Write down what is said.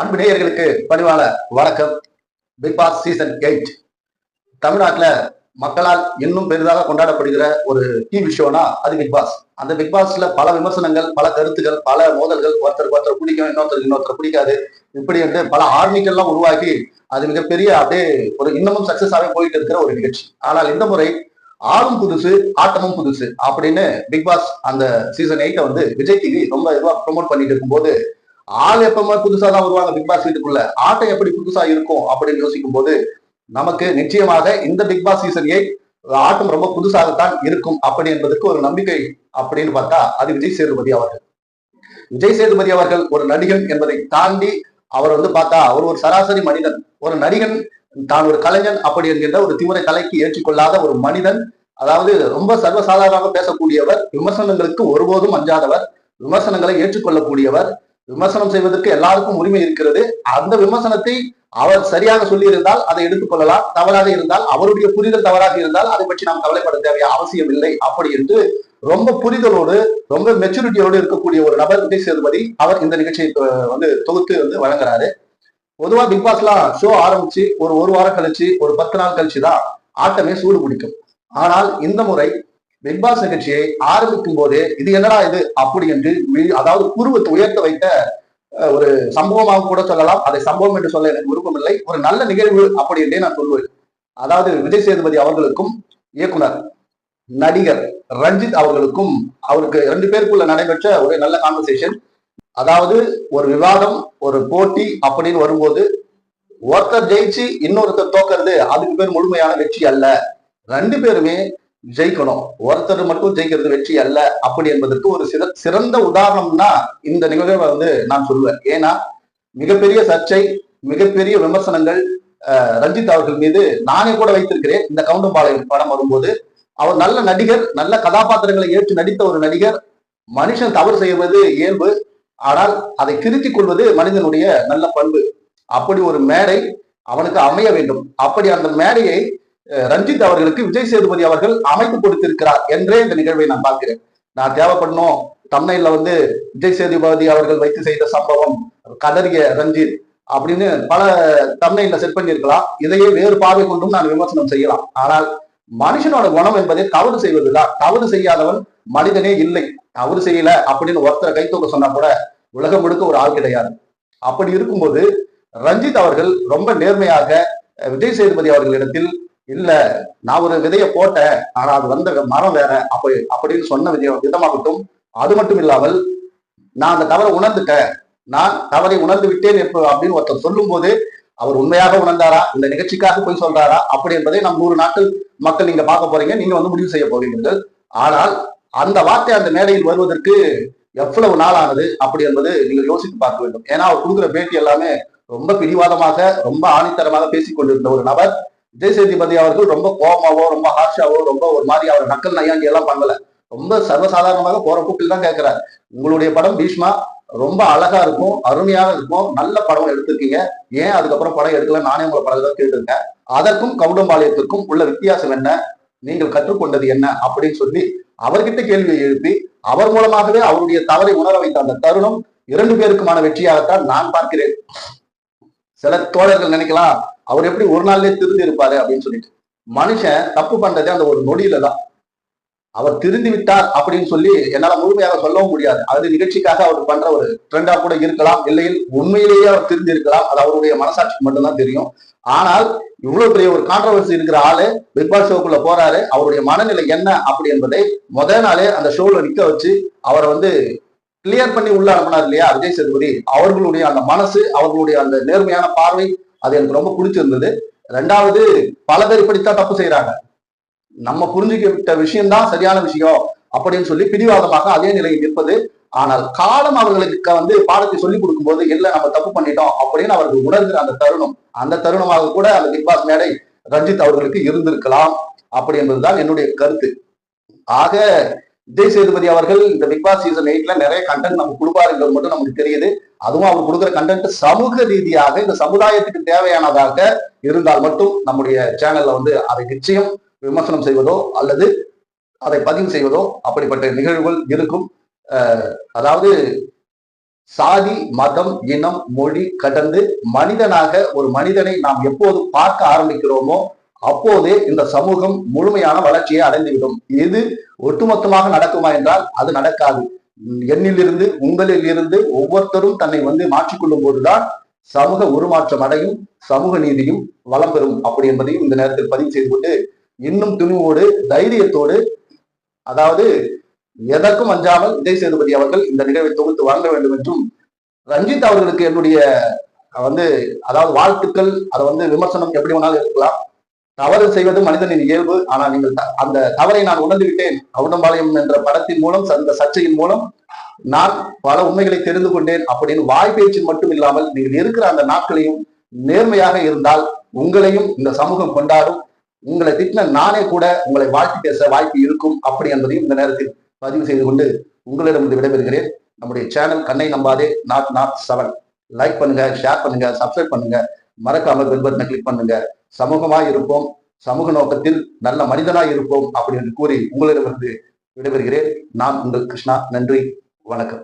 அன்பு நேயர்களுக்கு பணிவான வணக்கம். பிக் பாஸ் சீசன் எயிட் தமிழ்நாட்டில் மக்களால் இன்னும் பெரிதாக கொண்டாடப்படுகிற ஒரு டிவி ஷோனா அது பிக் பாஸ் அந்த பிக் பாஸ்ல பல விமர்சனங்கள் பல கருத்துக்கள் பல மோதல்கள் ஒருத்தருக்கு ஒருத்தர் பிடிக்கும் இன்னொருத்தருக்கு இன்னொருத்தர் பிடிக்காது. இப்படி என்று பல ஆர்மிகள்லாம் உருவாகி அது மிகப்பெரிய அப்படியே ஒரு இன்னமும் சக்சஸாவே போயிட்டு இருக்கிற ஒரு நிகழ்ச்சி. ஆனால் இந்த முறை ஆளும் புதுசு ஆட்டமும் புதுசு அப்படின்னு பிக் பாஸ் அந்த சீசன் எயிட்ட வந்து விஜய் டிவி ரொம்ப இதுவா ப்ரொமோட் பண்ணிட்டு இருக்கும்போது ஆள் எப்பவுமே புதுசா தான் வருவாங்க பிக் பாஸ் வீட்டுக்குள்ள? ஆட்டம் எப்படி புதுசா இருக்கும் அப்படின்னு யோசிக்கும் போது நமக்கு நிச்சயமாக இந்த பிக் பாஸ் சீசன் எயிட் ஆட்டம் ரொம்ப புதுசாகத்தான் இருக்கும் அப்படி என்பதற்கு ஒரு நம்பிக்கை அப்படின்னு பார்த்தா அது விஜய் சேதுபதி அவர்கள். விஜய் சேதுபதி அவர்கள் ஒரு நடிகன் என்பதை தாண்டி அவர் வந்து பார்த்தா அவர் ஒரு சராசரி மனிதன். ஒரு நடிகன் தான் ஒரு கலைஞன் அப்படி என்கின்ற ஒரு திமுறை தலைக்கு ஏற்றுக்கொள்ளாத ஒரு மனிதன். அதாவது ரொம்ப சர்வசாதாரணமாக பேசக்கூடியவர் விமர்சனங்களுக்கு ஒருபோதும் அஞ்சாதவர் விமர்சனங்களை ஏற்றுக்கொள்ளக்கூடியவர். விமர்சனம் செய்வதற்கு எல்லாருக்கும் உரிமை இருக்கிறது. அந்த விமர்சனத்தை அவர் சரியாக சொல்லி இருந்தால் அதை எடுத்துக்கொள்ளலாம் தவறாக இருந்தால் அவருடைய புரிதல் தவறாக இருந்தால் அதை பற்றி நாம் கவலைப்பட தேவைய? அவசியம் இல்லை அப்படி என்று ரொம்ப புரிதலோடு ரொம்ப மெச்சூரிட்டியோடு இருக்கக்கூடிய ஒரு நபர் விஜய் சேதுபதி அவர் இந்த நிகழ்ச்சியை வந்து தொகுத்து வந்து வழங்குறாரு. பொதுவா பிக் பாஸ்லாம் ஷோ ஆரம்பிச்சு ஒரு ஒரு வாரம் கழிச்சு ஒரு பத்து நாள் கழிச்சு தான் ஆட்டமே சூடு பிடிக்கும். ஆனால் இந்த முறை பிக்பாஸ் நிகழ்ச்சியை ஆரம்பிக்கும் போதே இது என்னடா இது? அப்படி என்று அதாவது புருவத்தை உயர்த்த வைத்த ஒரு சம்பவமாக கூட சொல்லலாம். அதை சம்பவம் என்று சொல்ல எனக்கு விருப்பமில்லை ஒரு நல்ல நிகழ்வு அப்படி என்றே நான் சொல்வேன். அதாவது விஜய் சேதுபதி அவர்களுக்கும் இயக்குனர் நடிகர் ரஞ்சித் அவர்களுக்கும் அவருக்கு ரெண்டு பேருக்குள்ள நடைபெற்ற ஒரு நல்ல கான்வர்சேஷன் அதாவது ஒரு விவாதம் ஒரு போட்டி அப்படின்னு வரும்போது ஒருத்தர் ஜெயிச்சு இன்னொருத்தர் தோக்கறது அதுக்கு பேர் முழுமையான வெற்றி அல்ல. ரெண்டு பேருமே ஜெயிக்கணும். ஒருத்தர் மட்டும் ஜெயிக்கிறது வெற்றி அல்ல அப்படி என்பதற்கு ஒரு சிற சிறந்த உதாரணம்னா இந்த நிகழ்வை வந்து நான் சொல்லுவேன் ஏன்னா மிகப்பெரிய சர்ச்சை மிகப்பெரிய விமர்சனங்கள் ரஞ்சித் அவர்கள் மீது நானே கூட வைத்திருக்கிறேன். இந்த கவுண்டம்பாளையம் படம் வரும்போது அவர் நல்ல நடிகர் நல்ல கதாபாத்திரங்களை ஏற்று நடித்த ஒரு நடிகர். மனுஷன் தவறு செய்வது இயல்பு. ஆனால் அதை திருத்திக் கொள்வது மனிதனுடைய நல்ல பண்பு. அப்படி ஒரு மேடை அவனுக்கு அமைய வேண்டும். அப்படி அந்த மேடையை ரஞ்சித் அவர்களுக்கு விஜய் சேதுபதி அவர்கள் அமைத்து கொடுத்திருக்கிறார் என்றே இந்த நிகழ்வை நான் பார்க்கிறேன். நான் தேவைப்படணும் தமிழ்ல வந்து விஜய் சேதுபதி அவர்கள் வைத்து செய்த சம்பவம் கதறிய ரஞ்சித் அப்படின்னு பல தமிழ்ல செட் பண்ணியிருக்கலாம். இதையே வேறு பார்வை கொண்டும் நான் விமர்சனம் செய்யலாம். ஆனால் மனுஷனோட குணம் என்பதை தவறு செய்வதுதான். தவறு செய்யாதவன் மனிதனே இல்லை. தவறு செய்யல அப்படின்னு ஒருத்தரை கை தூக்க சொன்னா கூட உலகம் முழுக்க ஒரு ஆள் கிடையாது. அப்படி இருக்கும்போது ரஞ்சித் அவர்கள் ரொம்ப நேர்மையாக விஜய் சேதுபதி அவர்களிடத்தில் இல்ல நான் ஒரு விதையை போட்டேன் ஆனா அது வந்த மரம் வேற அப்படி அப்படின்னு சொன்ன விதம் விதமாகட்டும் அது மட்டும் இல்லாமல் நான் அந்த தவறை உணர்ந்துட்டேன். நான் தவறை உணர்ந்து விட்டேன் அப்படின்னு ஒருத்தர் சொல்லும் போது அவர் உண்மையாக உணர்ந்தாரா? இந்த நிகழ்ச்சிக்காக போய் சொல்றாரா? அப்படி என்பதை நம் நூறு நாட்கள் மக்கள் நீங்க பார்க்க போறீங்க. நீங்க வந்து முடிவு செய்ய போகிறீர்கள் ஆனால் அந்த வார்த்தை அந்த மேடையில் வருவதற்கு எவ்வளவு நாள் ஆனது அப்படி என்பது நீங்கள் யோசித்து பார்க்க வேண்டும். ஏன்னா அவர் கொடுக்குற பேட்டி எல்லாமே ரொம்ப பிடிவாதமாக ரொம்ப ஆணித்தரமாக பேசிக் கொண்டிருந்த ஒரு நபர். விஜய் சேதுபதி அவர்கள் ரொம்ப கோபமாவோ ரொம்ப ஹார்ஷாவோ ரொம்ப ஒரு மாதிரி அவர் நக்கல் நையாண்டி எல்லாம் பண்ணல. ரொம்ப சர்வசாதாரணமாக போற கூப்பில் தான் கேட்கிறார் உங்களுடைய படம் பீஷ்மா ரொம்ப அழகா இருக்கும் அருமையாக இருக்கும் நல்ல படம் எடுத்திருக்கீங்க. ஏன் அதுக்கப்புறம் படம் எடுக்கல? நானே உங்களை படம் தான் கேட்டிருக்கேன். அதற்கும் கவுடம்பாளையத்துக்கும் உள்ள வித்தியாசம் என்ன? நீங்கள் கற்றுக்கொண்டது என்ன? அப்படின்னு சொல்லி அவர்கிட்ட கேள்வியை எழுப்பி அவர் மூலமாகவே அவருடைய தவறை உணர வைத்த அந்த தருணம் இரண்டு பேருக்குமான வெற்றியாகத்தான் நான் பார்க்கிறேன். சில தோழர்கள் நினைக்கலாம் அவர் எப்படி ஒரு நாள்லயே திருந்தி இருப்பாரு அப்படின்னு சொல்லிட்டு. மனுஷன் தப்பு பண்றதே அந்த ஒரு நொடியில தான். அவர் திருந்தி விட்டார் அப்படின்னு சொல்லி என்னால முழுமையாக சொல்லவும் முடியாது. அது நிகழ்ச்சிக்காக அவர் பண்ற ஒரு ட்ரெண்டா கூட இருக்கலாம். இல்லையில் உண்மையிலேயே அவர் திருந்தி இருக்கலாம். அது அவருடைய மனசாட்சிக்கு மட்டும்தான் தெரியும். ஆனால் இவ்வளவு பெரிய ஒரு கான்ட்ரவர்சி இருக்கிற ஆளு பிக் பாஸ் ஷோக்குள்ள போறாரு. அவருடைய மனநிலை என்ன அப்படி என்பதை முத நாளே அந்த ஷோல நிக்க வச்சு அவரை வந்து கிளியர் பண்ணி உள்ள அனுப்பினார் இல்லையா விஜய் சேதுபதி. அவர்களுடைய அந்த மனசு அவர்களுடைய அந்த நேர்மையான பார்வை அது எனக்கு ரொம்ப பிடிச்சிருந்தது. ரெண்டாவது பல பேர் இப்படித்தான் தப்பு செய்யறாங்க நம்ம புரிஞ்சுக்கிட்ட விஷயம்தான் சரியான விஷயம் அப்படின்னு சொல்லி பிடிவாதமாக அதே நிலையில் நிற்பது. ஆனால் காலம் அவர்களுக்கு வந்து பாடத்தை சொல்லிக் கொடுக்கும்போது இல்லை நம்ம தப்பு பண்ணிட்டோம்? அப்படின்னு அவர்கள் உணர்கிற அந்த தருணம் அந்த தருணமாக கூட அந்த பிக் பாஸ் மேடை ரஞ்சித் அவர்களுக்கு இருந்திருக்கலாம் அப்படி என்பதுதான் என்னுடைய கருத்து. ஆக விஜய் சேதுபதி அவர்கள் இந்த பிக் பாஸ் சீசன் எயிட்ல நிறைய கண்டென்ட் நமக்கு கொடுப்பாருங்கிறது மட்டும் நமக்கு தெரியுது. அதுவும் அவர் கொடுக்குற கண்டென்ட் சமூக ரீதியாக இந்த சமுதாயத்துக்கு தேவையானதாக இருந்தால் மட்டும் நம்முடைய சேனல்ல வந்து அதை நிச்சயம் விமர்சனம் செய்வதோ அல்லது அதை பதிவு செய்வதோ அப்படிப்பட்ட நிகழ்வுகள் இருக்கும். அஹ் அதாவது சாதி மதம் இனம் மொழி கடந்து மனிதனாக ஒரு மனிதனை நாம் எப்போது பார்க்க ஆரம்பிக்கிறோமோ அப்போதே இந்த சமூகம் முழுமையான வளர்ச்சியை அடைந்துவிடும். இது ஒட்டுமொத்தமாக நடக்குமா என்றால் அது நடக்காது. என்னிலிருந்து உங்களில் இருந்து ஒவ்வொருத்தரும் தன்னை வந்து மாற்றிக்கொள்ளும் போதுதான் சமூக உருமாற்றம் அடையும் சமூக நீதியும் வளம் பெறும். அப்படி என்பதையும் இந்த நேரத்தில் பதிவு செய்து கொண்டு இன்னும் துணிவோடு தைரியத்தோடு அதாவது எதற்கும் அஞ்சாமல் விஜய் சேதுபதி அவர்கள் இந்த நிகழ்வை தொகுத்து வழங்க வேண்டும் என்றும் ரஞ்சித் அவர்களுக்கு என்னுடைய வந்து அதாவது வாழ்த்துக்கள் அதை வந்து விமர்சனம் எப்படி வேணாலும் இருக்கலாம். தவறு செய்வது மனிதனின் இயல்பு. ஆனால் நீங்கள் த- அந்த தவறை நான் உணர்ந்து விட்டேன் கவுண்டம்பாளையம் என்ற படத்தின் மூலம் அந்த சர்ச்சையின் மூலம் நான் பல உண்மைகளை தெரிந்து கொண்டேன். அப்படின்னு வாய் மட்டும் இல்லாமல் நீங்கள் இருக்கிற அந்த நாட்களையும் நேர்மையாக இருந்தால் உங்களையும் இந்த சமூகம் கொண்டாடும். உங்களை திட்டின நானே கூட உங்களை வாழ்த்து பேச வாய்ப்பு இருக்கும் அப்படி என்பதையும் இந்த நேரத்தில் பதிவு செய்து கொண்டு உங்களிடமிருந்து விடைபெறுகிறேன். நம்முடைய சேனல் கண்ணை நம்பாதே நாட் நாட் செவன். லைக் பண்ணுங்க ஷேர் பண்ணுங்க சப்ஸ்கிரைப் பண்ணுங்க. மறக்காம பெல் பட்டனை கிளிக் பண்ணுங்க. சமூகமாய் இருப்போம் சமூக நோக்கத்தில் நல்ல மனிதனாய் இருப்போம் அப்படி என்று கூறி உங்களிடமிருந்து விடைபெறுகிறேன். நான் உங்கள் கிருஷ்ணா நன்றி வணக்கம்.